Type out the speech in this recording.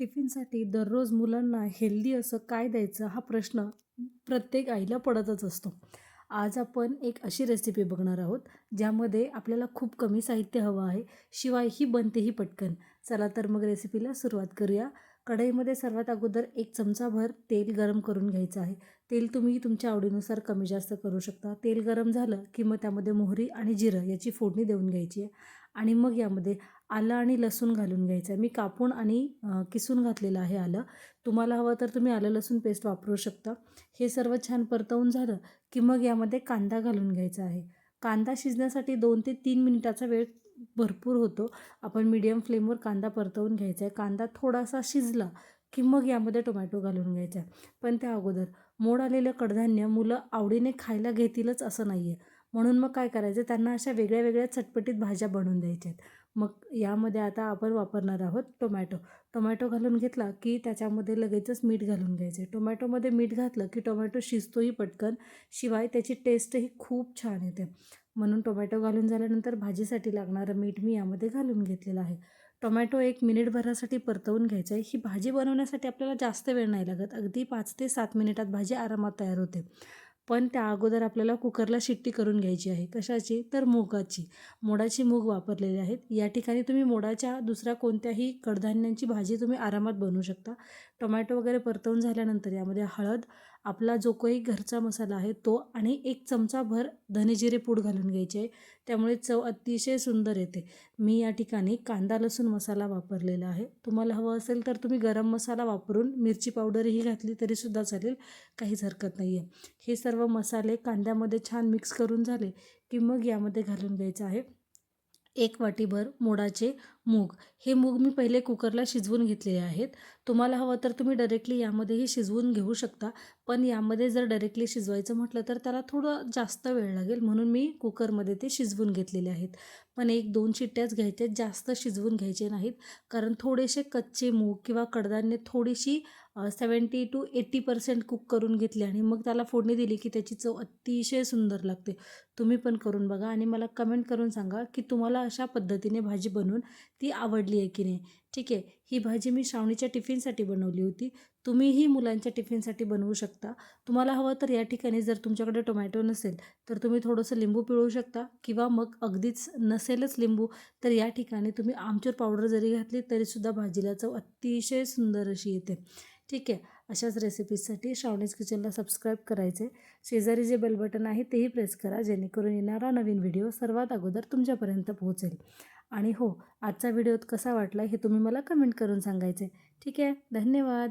टिफिनसाठी दररोज मुलांना हेल्दी असं काय द्यायचं हा प्रश्न प्रत्येक आईला पडतच असतो. आज आपण एक अशी रेसिपी बघणार आहोत ज्यामध्ये आपल्याला खूप कमी साहित्य हवं आहे शिवाय ही बनतेही पटकन. चला तर मग रेसिपीला सुरुवात करूया. कढईमध्ये सर्वात अगोदर एक चमचाभर तेल गरम करून घ्यायचं आहे. तेल तुम्ही तुमच्या आवडीनुसार कमी जास्त करू शकता. तेल गरम झालं की मग त्यामध्ये मोहरी आणि जिरं याची फोडणी देऊन घ्यायची आहे. आणि मग यामध्ये आलं आणि लसूण घालून घ्यायचं आहे. मी कापून आणि किसून घातलेलं आहे आलं. तुम्हाला हवं तर तुम्ही आलं लसूण पेस्ट वापरू शकता. हे सर्व छान परतवून झालं की मग यामध्ये कांदा घालून घ्यायचा आहे. कांदा शिजण्यासाठी दोन ते तीन मिनिटाचा वेळ भरपूर होतो. आपण मीडियम फ्लेमवर कांदा परतवून घ्यायचा आहे. कांदा थोडासा शिजला की मग यामध्ये टोमॅटो घालून घ्यायचा आहे. पण त्या अगोदर मोड आलेलं कडधान्य मुलं आवडीने खायला घेतीलच असं नाही आहे म्हणून मग काय करायचं? त्यांना अशा वेगळ्या वेगळ्या चटपटीत भाज्या बनवून द्यायच्या आहेत. मग यामध्ये आता आपण वापरणार आहोत टोमॅटो. टोमॅटो घालून घेतला की त्याच्यामध्ये लगेचच मीठ घालून घ्यायचे. टोमॅटोमध्ये मीठ घातलं की टोमॅटो शिजतोही पटकन शिवाय त्याची टेस्टही खूप छान येते. म्हणून टोमॅटो घालून झाल्यानंतर भाजीसाठी लागणारं मीठ मी यामध्ये घालून घेतलेलं आहे. टोमॅटो एक मिनिटभरासाठी परतवून घ्यायचं आहे. ही भाजी बनवण्यासाठी आपल्याला जास्त वेळ नाही लागत. अगदी पाच ते सात मिनिटात भाजी आरामात तयार होते. पण त्या अगोदर आपल्याला कुकरला शिट्टी करून घ्यायची आहे. कशाची? तर मुगाची. मोडाची मूग वापरलेले आहेत. या ठिकाणी तुम्ही मोडाच्या दुसऱ्या कोणत्याही कडधान्यांची भाजी तुम्ही आरामात बनवू शकता. टोमॅटो वगैरे परतवून झाल्यानंतर यामध्ये हळद आपला जो काही घरचा मसाला आहे तो आणि एक चमचाभर धनेजिरे पूड घालून घ्यायचे. आहे त्यामुळे चव अतिशय सुंदर येते. मी या ठिकाणी कांदा लसूण मसाला वापरलेला आहे. तुम्हाला हवं असेल तर तुम्ही गरम मसाला वापरून मिरची पावडरही घातली तरीसुद्धा चालेल. काहीच हरकत नाही आहे हे सर्व मसाले कांद्यामध्ये छान मिक्स करून झाले की मग यामध्ये घालून घ्यायचं आहे. एक वाटीभर मोडाचे मूग. हे मूग मी पहिले कुकरला शिजवून घेतलेले आहेत. तुम्हाला हवं तर तुम्ही डायरेक्टली यामध्येही शिजवून घेऊ शकता. पण यामध्ये जर डायरेक्टली शिजवायचं म्हटलं तर त्याला थोडं जास्त वेळ लागेल. म्हणून मी कुकरमध्ये ते शिजवून घेतलेले आहेत. पण एक दोन शिट्ट्याच घ्यायचे जास्त शिजवून घ्यायचे नाहीत. कारण थोडेसे कच्चे मूग किंवा कडधान्य थोडीशी seventy two eighty percent cook करून घेतले आणि मग त्याला फोडणी दिली की त्याची चव अतिशय सुंदर लागते. तुम्ही पण करून बघा आणि मला कमेंट करून सांगा की तुम्हाला अशा पद्धतीने भाजी बनवून ती आवडली आहे की नाही. ठीक आहे. ही भाजी मी श्रावणीच्या टिफिनसाठी बनवली होती. तुम्हीही मुलांच्या टिफिनसाठी बनवू शकता. तुम्हाला हवं तर या ठिकाणी जर तुमच्याकडे टोमॅटो नसेल तर तुम्ही थोडंसं लिंबू पिळू शकता किंवा मग अगदीच नसेलच लिंबू तर या ठिकाणी तुम्ही आमचूर पावडर जरी घातली तरीसुद्धा भाजीला चव अतिशय सुंदर अशी येते. ठीक आहे. अशाच रेसिपीजसाठी श्रावणीज किचनला सबस्क्राईब करायचे. शेजारी जे बेल बटन आहे तेही प्रेस करा जेणेकरून येणारा नवीन व्हिडिओ सर्वात अगोदर तुमच्यापर्यंत पोहोचेल. आणि हो आजचा व्हिडिओ कसा वाटला हे तुम्ही मला कमेंट करून सांगायचे. ठीक आहे धन्यवाद.